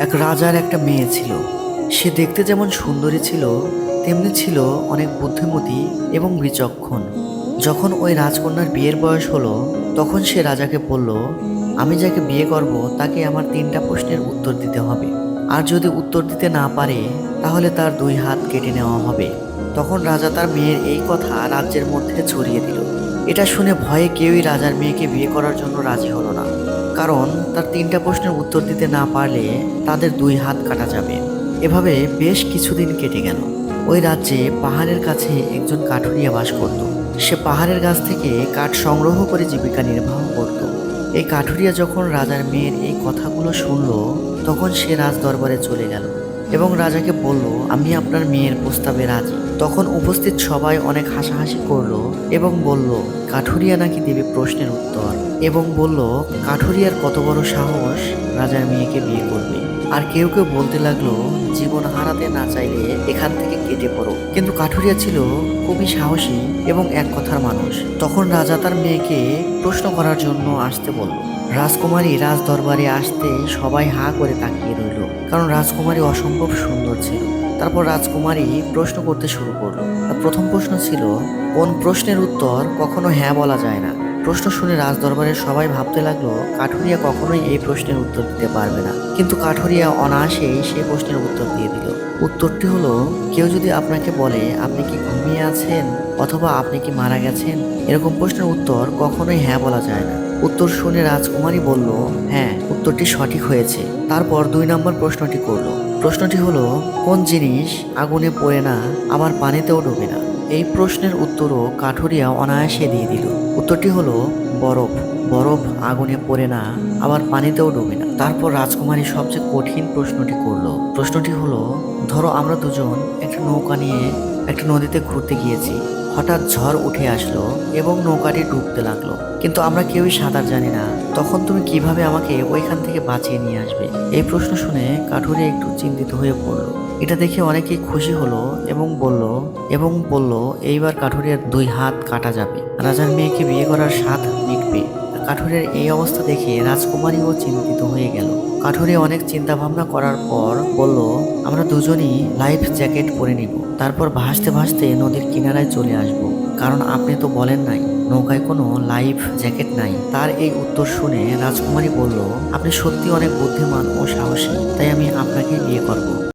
এক রাজার একটা মেয়ে ছিল। সে দেখতে যেমন সুন্দরী ছিল, তেমনি ছিল অনেক বুদ্ধিমতী এবং বিচক্ষণ। যখন ওই রাজকন্যার বিয়ের বয়স হলো, তখন সে রাজাকে বলল, আমি যাকে বিয়ে করব, তাকে আমার তিনটা প্রশ্নের উত্তর দিতে হবে। আর যদি উত্তর দিতে না পারে, তাহলে তার দুই হাত কেটে নেওয়া হবে। তখন রাজা তার মেয়ের এই কথা রাজ্যের মধ্যে ছড়িয়ে দিল। এটা শুনে ভয়ে কেউই রাজার মেয়েকে বিয়ে করার জন্য রাজি হলো না। কারণ তার তিনটা প্রশ্নের উত্তর দিতে না পারলে তাদের দুই হাত কাটা যাবে। এভাবে বেশ কিছুদিন কেটে গেল। ওই রাজ্যে পাহাড়ের কাছে একজন কাঠুরিয়া বাস করত। সে পাহাড়ের গাছ থেকে কাঠ সংগ্রহ করে জীবিকা নির্বাহ করত। এই কাঠুরিয়া যখন রাজার মেয়ের এই কথাগুলো শুনল, তখন সে রাজ দরবারে চলে গেল এবং রাজাকে বলল, আমি আপনার মেয়ের প্রস্তাবে রাজি। তখন উপস্থিত সবাই অনেক হাসাহাসি করল এবং বলল, কাঠুরিয়া নাকি দেবে প্রশ্নের উত্তর? এবং বলল, কাঠুরিয়ার কত বড় সাহস রাজার মেয়েকে বিয়ে করবে। আর কেউ কেউ বলতে লাগল, জীবন হারাতে না চাইলে এখান থেকে কেটে পড়ো। কিন্তু কাঠুরিয়া ছিল খুবই সাহসী এবং এক কথার মানুষ। তখন রাজা তার মেয়েকে প্রশ্ন করার জন্য আসতে বলল। রাজকুমারী রাজ দরবারে আসতে সবাই হা করে তাকিয়ে রইল, কারণ রাজকুমারী অসম্ভব সুন্দর ছিল। তারপর রাজকুমারী প্রশ্ন করতে শুরু করল। প্রথম প্রশ্ন ছিল, কোন প্রশ্নের উত্তর কখনো হ্যাঁ বলা যায় না। প্রশ্ন শুনে রাজ দরবারের সবাই ভাবতে লাগল, কাঠুরিয়া কখনোই এই প্রশ্নের উত্তর দিতে পারবে না। কিন্তু কাঠুরিয়া অনায়াসেই সেই প্রশ্নের উত্তর দিয়ে দিল। উত্তরটি হলো, কেউ যদি আপনাকে বলে, আপনি কি ঘুমিয়ে আছেন? অথবা আপনি কি মারা গেছেন? এরকম প্রশ্নের উত্তর কখনোই হ্যাঁ বলা যায় না। উত্তর শুনে রাজকুমারী বলল হ্যাঁ উত্তরটি সঠিক হয়েছে। তারপর দুই নম্বর প্রশ্নটি করল। প্রশ্নটি হলো, কোন জিনিস আগুনে পড়ে না, আবার পানিতেও ডুবে না? এই প্রশ্নের উত্তরও কাঠুরিয়া অনায়াসে দিয়ে দিল। উত্তরটি হলো, বরফ। বরফ আগুনে পড়ে না, আবার পানিতেও ডুবে না। তারপর রাজকুমারী সবচেয়ে কঠিন প্রশ্নটি করল। প্রশ্নটি হলো, ধরো আমরা দুজন একটা নৌকা নিয়ে একটা নদীতে ঘুরতে গিয়েছি। হঠাৎ ঝড় উঠে আসলো এবং নৌকাটি ডুবতে লাগল। কিন্তু আমরা কেউই সাঁতার জানি না। তখন তুমি কীভাবে আমাকে ওইখান থেকে বাঁচিয়ে নিয়ে আসবে? এই প্রশ্ন শুনে কাঠুরিয়া একটু চিন্তিত হয়ে পড়ল। এটা দেখে অনেকেই খুশি হলো এবং বলল এবং বলল, এইবার কাঠুরিয়ার দুই হাত কাটা যাবে। রাজার মেয়েকে বিয়ে করার স্বাদ মিটবে। কাঠুরের এই অবস্থা দেখে রাজকুমারীও চিন্তিত হয়ে গেল। কাঠুরে অনেক চিন্তা ভাবনা করার পর বলল, আমরা দুজনই লাইফ জ্যাকেট পরে নিব। তারপর ভাসতে ভাসতে নদীর কিনারায় চলে আসব। কারণ আপনি তো বলেন নাই, নৌকায় কোনো লাইফ জ্যাকেট নাই। তার এই উত্তর শুনে রাজকুমারী বলল, আপনি সত্যি অনেক বুদ্ধিমান ও সাহসী, তাই আমি আপনাকে বিয়ে করব।